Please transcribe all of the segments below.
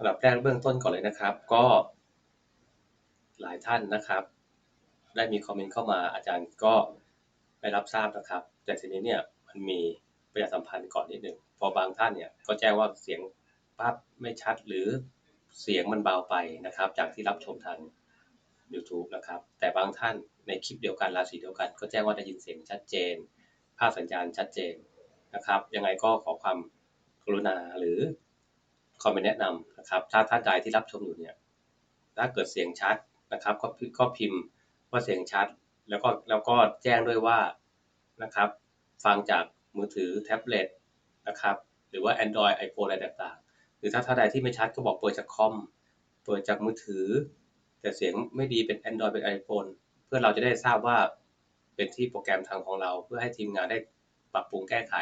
อันดับแรกเบื้องต้นก่อนเลยนะครับ ก็หลายท่านนะครับ ได้มีคอมเมนต์เข้ามาอาจารย์ก็ได้รับทราบนะครับ แต่ทีนี้เนี่ยมันมีประชาสัมพันธ์ก่อนนิดหนึ่งพอบางท่านเนี่ยก็แจ้งว่าเสียงภาพไม่ชัดหรือเสียงมันเบาไปนะครับ จากที่รับชมทาง YouTube นะครับ แต่บางท่านในคลิปเดียวกันราศีเดียวกัน ก็แจ้งว่าได้ยินเสียงชัดเจน ภาพสัญญาณชัดเจนนะครับ ยังไงก็ขอความกรุณาหรือ คอมเมนต์แนะนำนะครับ ถ้าท่านใดที่รับชมอยู่เนี่ย ถ้าเกิดเสียงชัดนะครับ ก็ก็พิมพ์ว่าเสียงชัด แล้วก็แล้วก็แจ้งด้วยว่านะครับ ฟังจากมือถือแท็บเล็ตนะครับ หรือว่า Android iPhone อะไรต่างๆ หรือถ้าท่านใดที่ไม่ชัดก็บอกเปิดจากคอม เปิดจากมือถือ แต่เสียงไม่ดีเป็น Android เป็น iPhone เพื่อเราจะได้ทราบว่าเป็นที่โปรแกรมทางของเรา เพื่อให้ทีมงานได้ปรับปรุงแก้ไข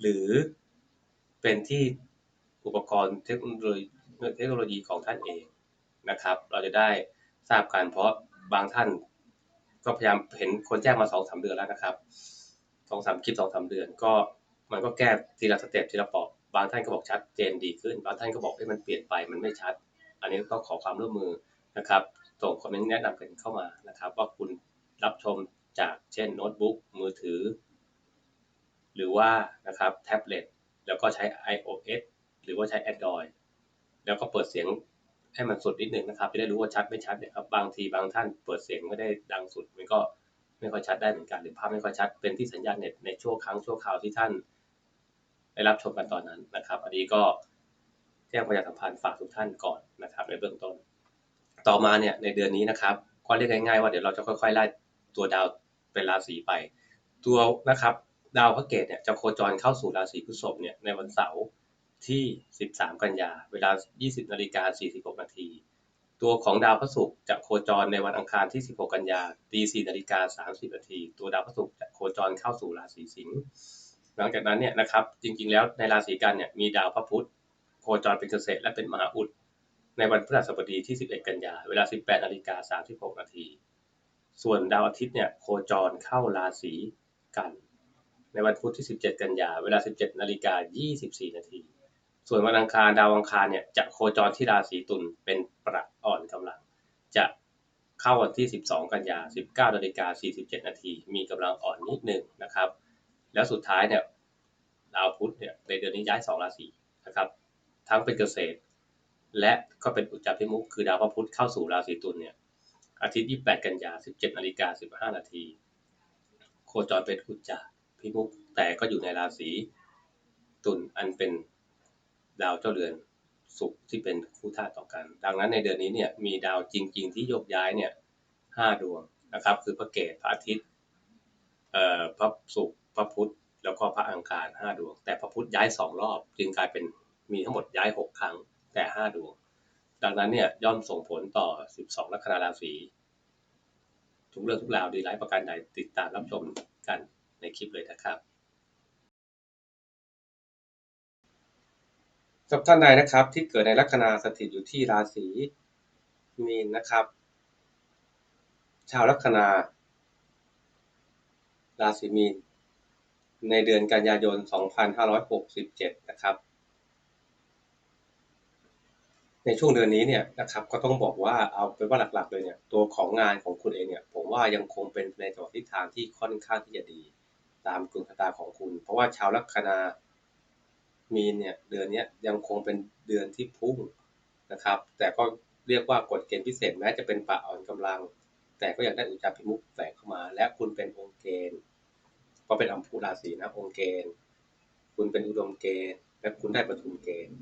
หรือเป็นที่ อุปกรณ์เทคโนโลยีเทคโนโลยีของท่านเองนะครับ เราจะได้ทราบกันเพราะบางท่าน ก็พยายามเห็นคนแจ้งมาสองสามเดือนแล้วนะครับสองสามคลิปสองสามเดือน ก็มันก็แก้ทีละสเต็ปทีละปอบบางท่านก็บอกชัดเจนดีขึ้น บางท่านก็บอกให้มันเปลี่ยนไปมันไม่ชัด อันนี้ก็ขอความร่วมมือนะครับส่งคอมเมนต์แนะนำกันเข้ามานะครับ ว่าคุณรับชมจากเช่นโน้ตบุ๊กมือถือ หรือว่านะครับแท็บเล็ตแล้วก็ใช้ iOS หรือว่าใช้ Android แล้วก็เปิดเสียงให้มันสุดนิดนึงนะครับ จะได้รู้ว่าชัดไม่ชัดเนี่ยครับ บางทีบางท่านเปิดเสียงไม่ได้ดังสุดมันก็ไม่ค่อยชัดได้เหมือนกัน หรือภาพไม่ค่อยชัด เป็นที่สัญญาณเน็ตในช่วงครั้งช่วงคราวที่ท่านได้รับชมกันตอนนั้นนะครับ อันนี้ก็แจ้งประชาสัมพันธ์ฝากทุกท่านก่อนนะครับ ในเบื้องต้น ต่อมาเนี่ยในเดือนนี้นะครับก็เรียกง่ายๆว่าเดี๋ยวเราจะค่อยๆไล่ตัวดาวเป็นราศีไป ตัวนะครับดาวพระเกตเนี่ยจะโคจรเข้าสู่ราศีพฤษภเนี่ยในวันเสาร์ ที่ 13 กันยา เวลา 20นาฬิกา46นาที ตัวของดาวพระศุกร์จะโคจรในวันอังคารที่ 16 กันยาตี4นาฬิกา30นาที ตัวดาวพระศุกร์จะโคจรเข้าสู่ราศีสิงห์ หลังจากนั้นเนี่ยนะครับ จริงๆ แล้วในราศีกันเนี่ยมีดาวพระพุธโคจรเป็นเกษตรและเป็นมหาอุด ในวันพฤหัสบดีที่ 11 กันยา เวลา 18นาฬิกา36นาที ส่วนดาวอาทิตย์เนี่ยโคจรเข้าราศีกัน ในวันพุธที่ 17 กันยา เวลา 17นาฬิกา24นาที ส่วนวันอังคารดาวอังคารเนี่ยจะโคจรที่ราศีตุลเป็นประอ่อนกำลัง จะเข้าวันที่ 12 กันยา 19นาฬิกา47 นาทีมีกำลังอ่อนนิดหนึ่งนะครับ แล้วสุดท้ายเนี่ยดาวพุธเนี่ยในเดือนนี้ย้าย 2 ราศีนะครับ ทั้งเป็นเกษตร และก็เป็นอุจจาพิมุขคือดาวพระพุธเข้าสู่ราศีตุลเนี่ยอาทิตย์ 28 กันยา 17นาฬิกา15 นาทีโคจรเป็นอุจจาพิมุขแต่ก็อยู่ในราศีตุลอันเป็น ดาวเจ้าเรือนศุกร์ที่เป็นคู่ธาตุต่อกัน ดังนั้นในเดือนนี้เนี่ยมีดาวจริง ๆ ที่โยกย้ายเนี่ยห้าดวงนะครับ คือพระเกตพระอาทิตย์เอ่อพระศุกร์พระพุธแล้วก็พระอังคารห้าดวง แต่พระพุธย้ายสองรอบ จึงกลายเป็นมีทั้งหมดย้ายหกครั้งแต่ห้าดวง ดังนั้นเนี่ยย่อมส่งผลต่อ12ลัคนาราศีทุกเรื่องทุกราวดีไลฟ์ประการใดติดตามรับชมกันในคลิปเลยนะครับ สำหรับท่านใดนะครับ ที่เกิดในลัคนาสถิตอยู่ที่ราศีมีนนะครับ ชาวลัคนาราศีมีน ในเดือนกันยายน 2567 นะครับ ในช่วงเดือนนี้เนี่ยนะครับ ก็ต้องบอกว่าเอาเป็นว่าหลักๆเลยเนี่ยตัวของงานของคุณเองเนี่ยผมว่ายังคงเป็นในจังหวะทิศทางที่ค่อนข้างที่จะดี ตามดวงชะตาของคุณ เพราะว่าชาวลัคนา มีนเนี่ยเดือนนี้ยังคงเป็นเดือนที่พุ่งนะครับ แต่ก็เรียกว่ากฎเกณฑ์พิเศษแม้จะเป็นป่าอ่อนกำลัง แต่ก็ยังได้อุจจาพิมุขแฝงเข้ามา และคุณเป็นองค์เกณฑ์ก็เป็นอัมพูราศีนะองค์เกณฑ์คุณเป็นอุดมเกณฑ์ และคุณได้ปฐุมเกณฑ์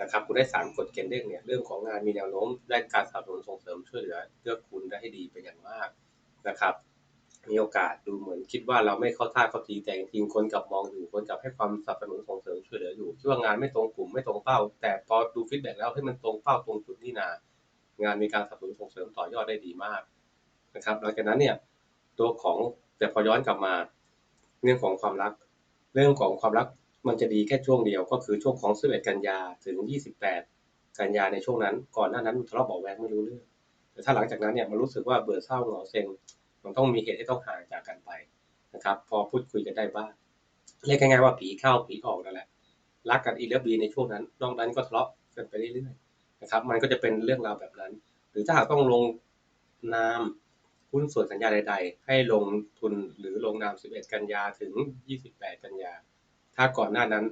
นะครับ คุณได้สามกฎเกณฑ์เรื่องเนี่ยเรื่องของงานมีแนวโน้มได้การสนับสนุนส่งเสริมช่วยเหลือเลือกคุณได้ให้ดีเป็นอย่างมากนะครับ มีโอกาสดูเหมือนคิดว่าเราไม่เข้าท่าเข้าทีแต่จริงคนกลับมองอยู่คนกลับให้ความสนับสนุนส่งเสริมช่วยเหลืออยู่คิดว่างานไม่ตรงกลุ่มไม่ตรงเป้า แต่พอดูฟีดแบ็กแล้วให้มันตรงเป้าตรงจุดนี่นางานมีการสนับสนุนส่งเสริมต่อยอดได้ดีมากนะครับหลังจากนั้นเนี่ยตัวของแต่พอย้อนกลับมาเรื่องของความรัก เรื่องของความรักมันจะดีแค่ช่วงเดียวก็คือช่วงของ11กันยาถึง 28 กันยาในช่วงนั้น ก่อนหน้านั้นทะเลาะเบาะแวงไม่รู้เรื่องแต่ถ้าหลังจากนั้นเนี่ยมันรู้สึกว่าเบื่อเศร้าเหงาเซ็ง มันต้องมีเหตุที่ต้องห่างจากกันไปนะครับพอพูดคุยกันได้บ้างเรียกง่ายๆว่าผีเข้าผีออกนั่นแหละรักกันอีเลิฟบีในช่วงนั้น นอกนั้นก็ทะเลาะกันไปเรื่อยๆนะครับมันก็จะเป็นเรื่องราวแบบนั้น หรือถ้าหากต้องลงนามหุ้นส่วนสัญญาใด ๆ ให้ลงทุนหรือลงนาม 11 กันยาถึง 28 กันยา ถ้าก่อนหน้านั้น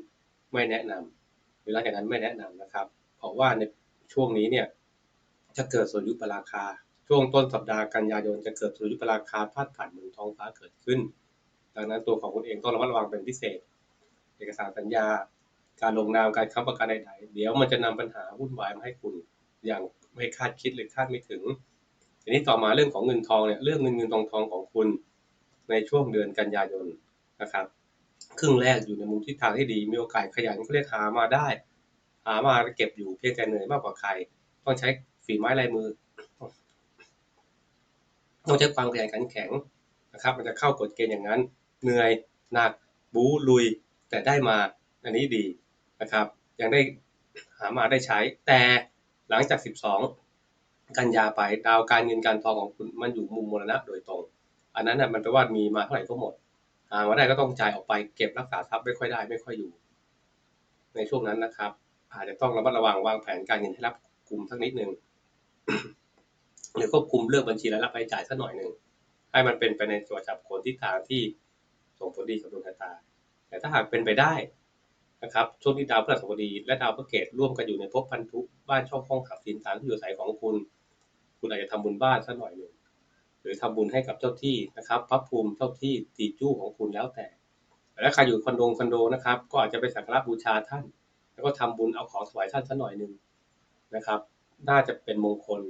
ไม่แนะนำหรือหลังจากนั้นไม่แนะนำนะครับ เพราะว่าในช่วงนี้เนี่ยจะเกิดสุริยุปราคา ช่วงต้นสัปดาห์กันยายนจะเกิดสุริยุปราคาพาดผ่านบนท้องฟ้าเกิดขึ้น ดังนั้นตัวของคุณเองต้องระมัดระวังเป็นพิเศษ เอกสารสัญญา การลงนามการค้ำประกันใดๆเดี๋ยวมันจะนำปัญหาวุ่นวายมาให้คุณอย่างไม่คาดคิดหรือคาดไม่ถึง ทีนี้ต่อมาเรื่องของเงินทองเนี่ยเรื่องเงินเงินทองทองของคุณในช่วงเดือนกันยายนนะครับ ครึ่งแรกอยู่ในมุมทิศทางที่ดีมีโอกาสขยันเขาเรียกหามาได้ หามาเก็บอยู่เพียงแต่เหนื่อยมากกว่าใคร ต้องใช้ฝีไม้ลายมือ ต้องใช้ความขยันขันแข็งนะครับมันจะเข้ากฎเกณฑ์อย่างนั้น เหนื่อยหนักบู๊ลุย แต่ได้มาอันนี้ดีนะครับ ยังได้หามาได้ใช้ แต่หลังจาก 12 กันยาไปดาวการเงินการทองของคุณมันอยู่มุมมรณะโดยตรง อันนั้นน่ะมันแปลว่ามีมาเท่าไหร่ก็หมดหามาได้ก็ต้องจ่ายออกไปเก็บรักษาทรัพย์ไม่ค่อยได้ไม่ค่อยอยู่ ในช่วงนั้นนะครับ อาจจะต้องระมัดระวังวางแผนการเงินให้รับกลุ่มสักนิดหนึ่ง หรือควบคุมเรื่องบัญชีรายรับรายจ่ายสักหน่อยหนึ่งให้มันเป็นไปในตัวจับคนที่ทางที่ส่งผลดีกับดวงชะตา แต่ถ้าหากเป็นไปได้นะครับช่วงที่ดาวพฤหัสบดี และดาวพฤหัสเกตร่วมกันอยู่ในภพพันธุบ้านช่องห้องขับสินฐานที่อยู่อาศัยของคุณ คุณอาจจะทำบุญบ้านสักหน่อยหนึ่งหรือทำบุญให้กับเจ้าที่นะครับพระภูมิเจ้าที่ตีจู้ของคุณแล้วแต่และใครอยู่คอนโดคอนโดนะครับ ก็อาจจะไปสักการะบูชาท่าน แล้วก็ทำบุญเอาของถวายท่านสักหน่อยหนึ่งนะครับ น่าจะเป็นมงคล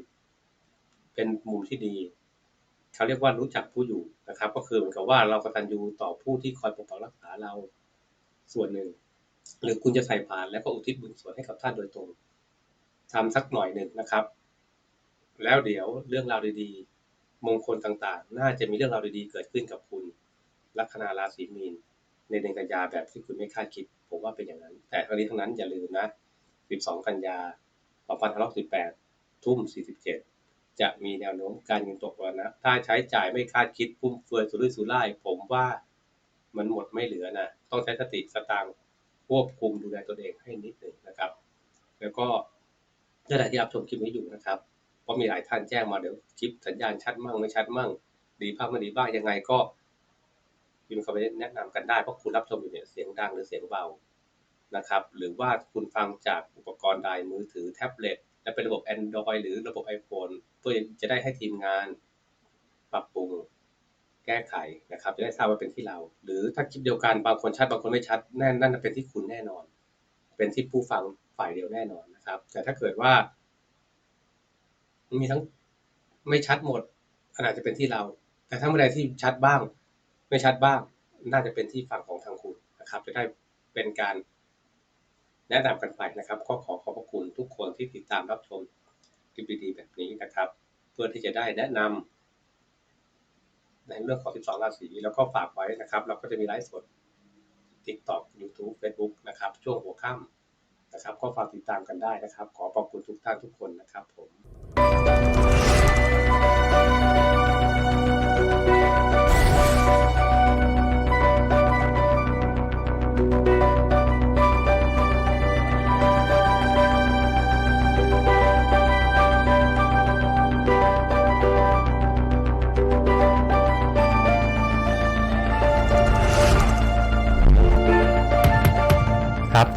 เป็นมุมที่ดี เขาเรียกว่ารู้จักผู้อยู่นะครับ ก็คือเหมือนกับว่าเรากตัญญูต่อผู้ที่คอยปกปักรักษาเราส่วนหนึ่ง หรือคุณจะใส่ผ่านแล้วก็อุทิศบุญส่วนให้กับท่านโดยตรงทำสักหน่อยหนึ่งนะครับ แล้วเดี๋ยวเรื่องราวดีๆ มงคลต่างๆ น่าจะมีเรื่องราวดีๆ เกิดขึ้นกับคุณลัคนาราศีมีนในเดือนกันยาแบบที่คุณไม่คาดคิด ผมว่าเป็นอย่างนั้น แต่ทั้งนี้ทั้งนั้นอย่าลืมนะ 12 กันยา2518ทุ่ม 47 จะมีแนวโน้มการเงินตกแล้วนะ ถ้าใช้จ่ายไม่คาดคิดฟุ่มเฟือยสุรุ่ยสุร่าย ผมว่ามันหมดไม่เหลือนะ ต้องใช้สติสตางค์ควบคุมดูแลตัวเองให้นิดหนึ่งนะครับ แล้วก็ท่านใดที่รับชมคลิปนี้อยู่นะครับ เพราะมีหลายท่านแจ้งมาเดี๋ยวคลิปสัญญาณชัดมั่งไม่ชัดมั่ง ดีภาพไม่ดีบ้างยังไงก็พิมพ์คอมเมนต์แนะนำกันได้เพราะคุณรับชมอยู่เนี่ยเสียงดังหรือเสียงเบานะครับ หรือว่าคุณฟังจากอุปกรณ์ใดมือถือแท็บเล็ต และเป็นระบบ Android หรือระบบ iPhone เพื่อจะได้ให้ทีมงานปรับปรุงแก้ไขนะครับจะได้ทราบว่าเป็นที่เรา หรือถ้าคลิปเดียวกันบางคนชัดบางคนไม่ชัดแน่นั่นเป็นที่คุณแน่นอน เป็นที่ผู้ฟังฝ่ายเดียวแน่นอนนะครับ แต่ถ้าเกิดว่า มีทั้งไม่ชัดหมดอาจจะเป็นที่เรา แต่ถ้าเมื่อใดที่ชัดบ้าง ไม่ชัดบ้าง น่าจะเป็นที่ฝั่งของทางคุณนะครับ จะได้เป็นการ แนะนำกันไปนะครับ ก็ขอขอบพระคุณทุกคนที่ติดตามรับชมคลิปดีๆแบบนี้นะครับ เพื่อที่จะได้แนะนำในเรื่องของ 12 ราศีแล้วก็ฝากไว้นะครับ เราก็จะมีไลฟ์สด TikTok YouTube Facebook นะครับ ช่วงหัวค่ำนะครับ ก็ฝากติดตามกันได้นะครับ ขอขอบคุณทุกท่านทุกคนนะครับผม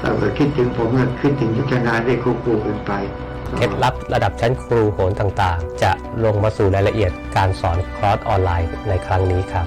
ถ้าเกิดคิดถึงผมก็คิดถึงยุทธนาได้ควบคู่กันไปเคล็ดลับระดับชั้นครูโหนต่างๆ จะลงมาสู่รายละเอียดการสอนคอร์สออนไลน์ในครั้งนี้ครับ